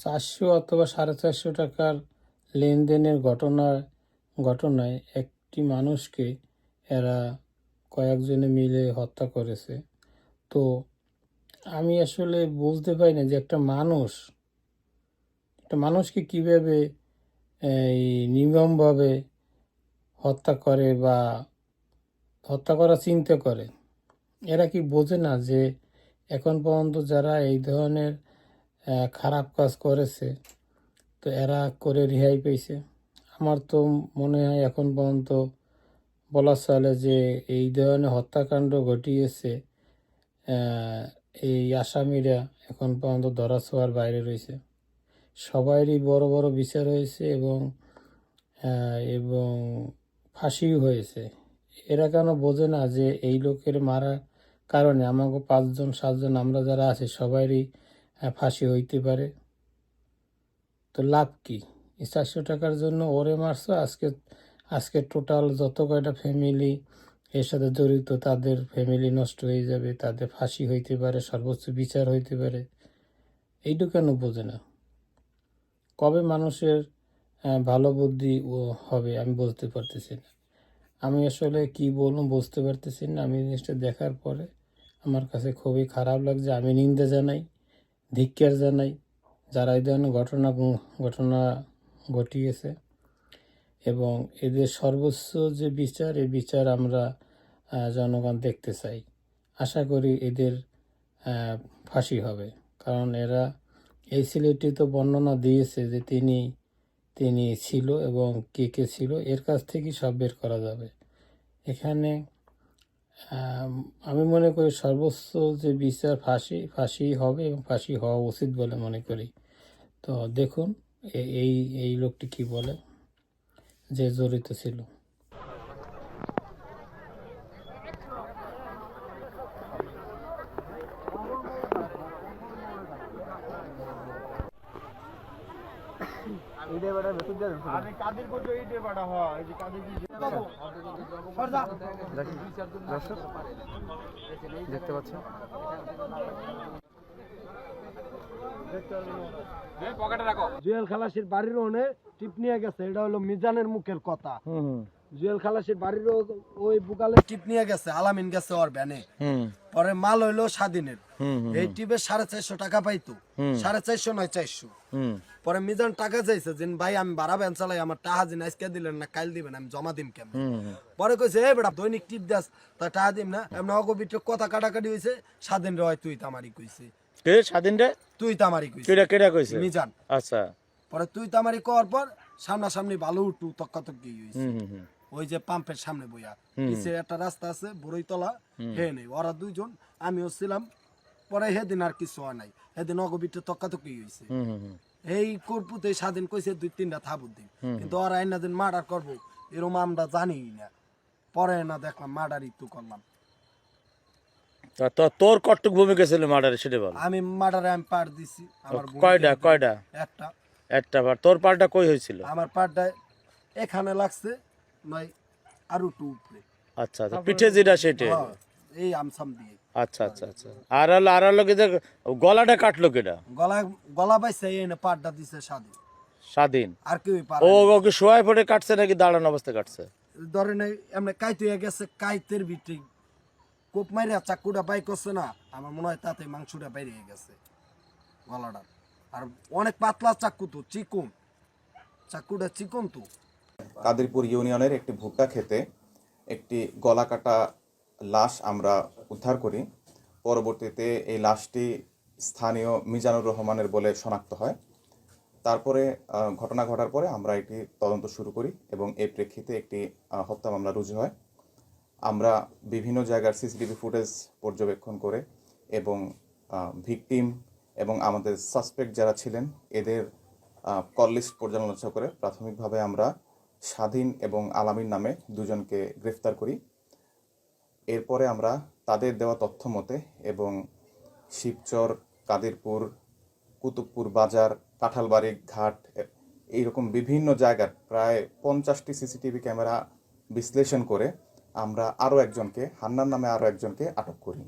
চারশো অথবা সাড়ে চারশো টাকার লেনদেনের ঘটনার ঘটনায় একটি মানুষকে এরা কয়েকজনে মিলে হত্যা করেছে। তো আমি আসলে বুঝতে পারি না যে একটা মানুষ, একটা মানুষকে কীভাবে, এই, নির্মমভাবে হত্যা করে বা হত্যা করার চিন্তা করে, এরা কি বোঝে না যে এখন পর্যন্ত যারা এই ধরনের খারাপ কাজ করেছে, তো এরা করে রেহাই পেয়েছে। আমার তো মনে হয় এখন পর্যন্ত বলা চলে যে এই ধরনের হত্যাকাণ্ড ঘটিয়েছে এই আসামিরা এখন পর্যন্ত ধরা ছোঁয়ার বাইরে রয়েছে। সবারই বড় বড় বিচার হয়েছে এবং এবং ফাঁসিও হয়েছে। এরা কেন বোঝে না যে এই লোকের মারার কারণে আমাকে পাঁচজন, সাতজন আমরা যারা আছি সবারই আহ, ফাঁসি হইতে পারে। তো লাভ কি? এই চারশো টাকার জন্য ওরে মারছো? আজকে আজকে টোটাল যত কয়টা ফ্যামিলি এর সাথে জড়িত তাদের ফ্যামিলি নষ্ট হয়ে যাবে তাদের ফাঁসি হইতে পারে সর্বোচ্চ বিচার হইতে পারে। এইটু কেন বোঝে না? কবে মানুষের ভালো বুদ্ধি হবে আমি বলতে পারতেছি না। আমি আসলে কি বলব বুঝতে পারতেছি না। আমি জিনিসটা দেখার পরে আমার কাছে খুবই খারাপ লাগছে। আমি নিন্দা জানাই। ধিক্কার জানাই যারা এই ধরনের ঘটনা ঘটনা ঘটিয়েছে এবং এদের সর্বোচ্চ যে বিচার, এই বিচার আমরা জনগণ দেখতে চাই। আশা করি এদের ফাঁসি হবে। কারণ এরা এই ছেলেটি তো বর্ণনা দিয়েছে যে তিনি তিনি ছিল এবং কে কে ছিল, এর কাছ থেকেই সব বের করা যাবে। এখানে আম, মনে করি সর্বোচ্চ যে বিচার ফাঁসি ফাঁসি হবে এবং ফাঁসি হওয়া উচিত বলে মনে করি। তো দেখুন এই এই লোকটি কি বলে যে জড়িত ছিল। আরে কাদের করছ হয় এই যে কাদের কি দর্শক দেখতে পাচ্ছেন? জুয়েল খালাসির বাড়ির ওনে টিপ নিয়ে গেছে এটা হলো মিজানের মুখের কথা। জুয়েল খালাসির বাড়ির ওই বুকালে টিপ নিয়ে গেছে আলামিন গেছে ওর ভ্যানে পরে মাল হইল স্বাধীনের। এই টিপে সাড়ে চারশো টাকা পাইতো। সাড়ে চারশো নয় চারশো। পরে মিজান টাকা চাইছে যে ভাই আমি ভ্যান চালাই আমার টাকা দিন আজকে দিলেন না কাল দিবেন আমি জমা দিম কেমন পরে কইছে এ বেটা দৈনিক টিপ দাস তা টাকা দিম না। এমন অগো বিটে কথা কাটাকাটি হইছে স্বাধীন রয় তুই তামারি কইছে। কে? স্বাধীন রে? তুই তামারি কইছে। কেডা কেডা কইছে? মিজান। আচ্ছা। পরে তুই তামারি কর পর সামনাসামনি ভালো উঠু তক্কাতক্কি হুম। ওই যে পাম্পের সামনে বইয়া। নিচে একটা রাস্তা আছে বড়ইতলা হে নেই। ওরা দুইজন আমিও ছিলাম। পরে হেদিন আর কিছু হয় নাই। হেদিন অগবিটে হুম হুম এই কর্পুতে স্বাধীন কইছে দুই তিনটা থাবুর দিন কিন্তু ওরা আইনা দিন মার্ডার করব। এরম আমরা জানি না। পরে না দেখলাম মার্ডার ইত্যু করলাম। তো- তোর কটুক ভূমিকা ছিল মার্ডারে সেটা বল। আমি মার্ডারে আমি পার দিছি। আমার কয়টা কয়টা? একটা। একটা বার তোর পাল্টা কই হয়েছিল আমার পারটা এখানে লাগছে। নয় আরও একটু উপরে। আচ্ছা আচ্ছা পিঠে যেটা সেটা। হ্যাঁ, এই আমসাম দিয়ে। আচ্ছা আচ্ছা আচ্ছা। আর হলো আর হলো কি যে গলাটা কাটলো কেডা? গলা গলা বাইছে এই এনে পাটটা দিছে স্বাধীন। স্বাধীন? আর কেউই পারে ও ওকে শোয়ায় পড়ে কাটছে নাকি দাঁড়ানো অবস্থায় কাটছে? ধরে নাই এমনি কাইতে হয়ে গেছে কাইতের ভিতরে কোপ মাইরা চাকুটা বাই করছে না আমার মনে হয় তাতে মাংসটা বাইরে গেছে গলাটা। আর অনেক পাতলা চাকু তো চিকন। চাকুটা চিকন তো। কাদিরপুর ইউনিয়নের একটি ভুট্টা খেতে একটি গলা কাটা লাশ আমরা উদ্ধার করি। পরবর্তীতে এই লাশটি স্থানীয় মিজানুর রহমানের বলে শনাক্ত হয়। তারপরে ঘটনা ঘটার পরে আমরা একটি তদন্ত শুরু করি এবং এই প্রেক্ষিতে একটি হত্যা মামলা রুজু হয়। আমরা বিভিন্ন জায়গার সিসিটিভি ফুটেজ পর্যবেক্ষণ করে এবং ভিকটিম এবং আমাদের সাসপেক্ট যারা ছিলেন, এদের কল লিস্ট পর্যালোচনা করে প্রাথমিকভাবে আমরা স্বাধীন এবং আলামিন নামে দুজনকে গ্রেফতার করি। এরপরে আমরা তাদের দেওয়া তথ্য মতে এবং শিবচর, কাদিরপুর, কুতুবপুর বাজার, কাঁঠালবাড়ি ঘাট, এইরকম বিভিন্ন জায়গার প্রায় পঞ্চাশটি সিসিটিভি ক্যামেরা বিশ্লেষণ করে আমরা আরও একজনকে, হান্নান নামে আরও একজনকে আটক করি।